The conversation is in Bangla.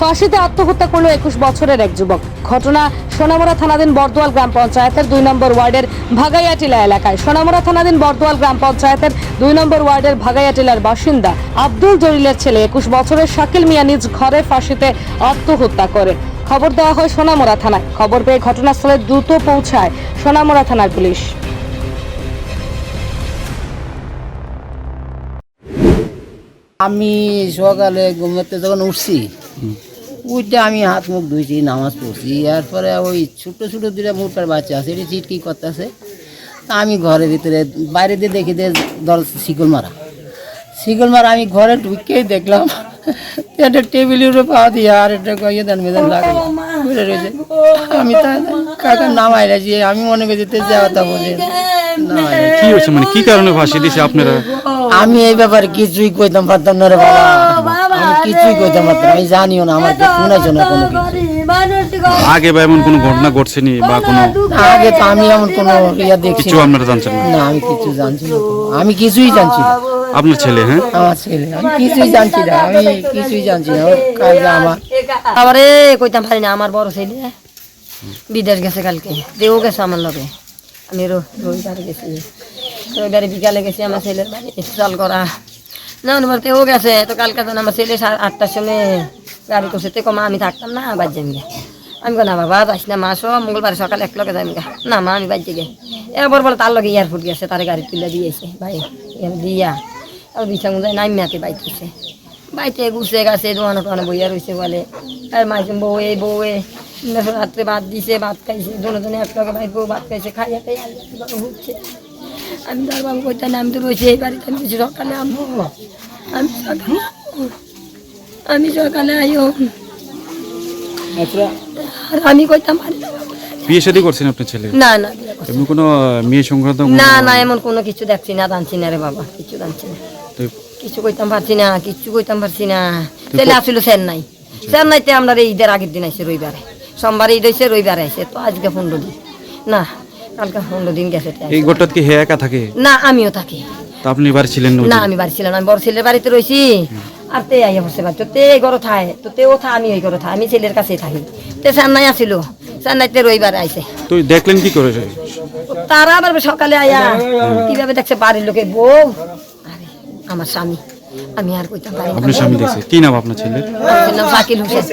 ফাঁসিতে আত্মহত্যা করল একুশ বছরের এক যুবক। ঘটনা সোনামুড়া থানাধীন বর্দোয়াল গ্রাম পঞ্চায়েতের দুই নম্বর ওয়ার্ডের ভাগাইয়াটিলা এলাকায়। সোনামুড়া থানাধীন বর্দোয়াল গ্রাম পঞ্চায়েতের দুই নম্বর ওয়ার্ডের ভাগাইয়াটিলার বাসিন্দা আব্দুল জলিলের ছেলে একুশ বছরের শাকিল মিয়া নিজ ঘরে ফাঁসিতে আত্মহত্যা করে। খবর দেওয়া হয় সোনামুড়া থানায়। খবর পেয়ে ঘটনাস্থলে দ্রুত পৌঁছায় সোনামুড়া থানার পুলিশ। আমি সকালে ঘুমাতে যখন উঠছি উঠে আমি হাত মুখ ধুইছি নামাজ পড়ছি। এরপরে ওই ছোটো ছোটো দুটা মুটার বাচ্চা আছে এটি চিটকি করতেছে। তা আমি ঘরের ভিতরে বাইরে দিয়ে দেখি যে দল শিকল মারা। শিকল মারা আমি ঘরে ঢুকেই দেখলাম একটা টেবিলের উপরে পা দিয়ে আর একটা ইয়ে দেন মেদান লাগে রয়েছে। আমি তা কাকা নামাই রাখছি আমি মনে করছি তে যাওয়া তা বলে। কি হয়েছে মানে? কি কারণে ফাঁসি দিছে আপনারা? আমি এই ব্যাপারে কিছুই কইতাম পারতাম না রে বাবা। আমি কিছুই কইতাম পারতাম আমি জানিও না আমার শোনাইছো না কোনো আগে বা এমন কোনো ঘটনা ঘটছেনি বা কোনো আগে তো আমি এমন কোনো ইয়া দেখছি কিছু না। আপনারা জানছেন না? না আমি কিছু জানছি না আমি কিছুই জানছি না। আপনার ছেলে হ্যাঁ? আমার ছেলে আমি কিছুই জানছি না আমি কিছুই জানছি না। ওর কাজে আমার। আবারে কইতাম পারি না আমার বড় ছেলে বিদেশ গেছে কালকে দেও গেছে আমার লগে। আমি রবিবারে গেছি। রবিবারে বিকালে গেছি আমার ছেলের বাড়ি চাল করা। না অনুবার তেও গেছে, তো কালকে তো আমার ছেলে আটটার সময় গাড়ি করছে। তে কমা আমি থাকতাম না বাদ গে। আমি কো না, বাবা যাইস না, মা মঙ্গলবার সকালে এক লগে গে। না, মা, আমি বাদ গে এবার বলে, তার লগে এয়ারপোর্ট গেছে, তার গাড়ি তুলে দিয়েছে ভাই দিয়া। আর বিছাং যায় নামিয়াতে বাইতেছে বাইতে গুছে গেছে দোকানে টোয়ানে বইয়া রয়েছে বলে। আর মাইছে বউয়ে বউয়ে দেখো রাত্রে ভাত দিছে ভাত খাইছে দুজনে জনে এক ভাই বউ ভাত খাইছে খাইয়া খাই হচ্ছে। আমি তার বাবু কইতে না আমি তো রয়েছে এই বাড়িতে আমি সকালে আনব আমি সকালে আমি সকালে আইও। আর আমি কইতাম না বিয়ে শাদী করছেন আপনার ছেলে? না না। এমনি কোনো মেয়ে সংক্রান্ত না না এমন কোনো কিছু দেখছি না জানছি না রে বাবা কিছু জানছি না। কিছু কইতাম পারছি না কিছু কইতাম পারছি না। ছেলে আসছিল চেন্নাই। চেন্নাইতে আমরা এই ঈদের আগের দিন আইসে রবিবারে। সোমবারে ঈদ হয়েছে রবিবারে আইসে তো আজকে পনেরো দিন। না কালকে পনেরো দিন গেছে এই গোটাত কি হে একা থাকে? না আমিও থাকি। তা আপনি বাড়ি ছিলেন না? আমি বাড়ি ছিলাম আমি বড় ছেলের বাড়িতে রয়েছি আর তে আইয়া বসে বাড়ি তে এই ঘরে থায় তো তেও থা আমি ওই ঘরে থা আমি ছেলের কাছেই থাকি। তে চেন্নাই আসিল চেন্নাইতে রবিবারে আইসে তো দেখলেন কি করে? তারা আবার সকালে আয়া কীভাবে দেখছে বাড়ির লোকে বউ আরে আমার স্বামী আমি আর কইতাম পারি না। আপনার স্বামী দেখছে কি নাম আপনার ছেলের? নাম শাকিল হোসেন।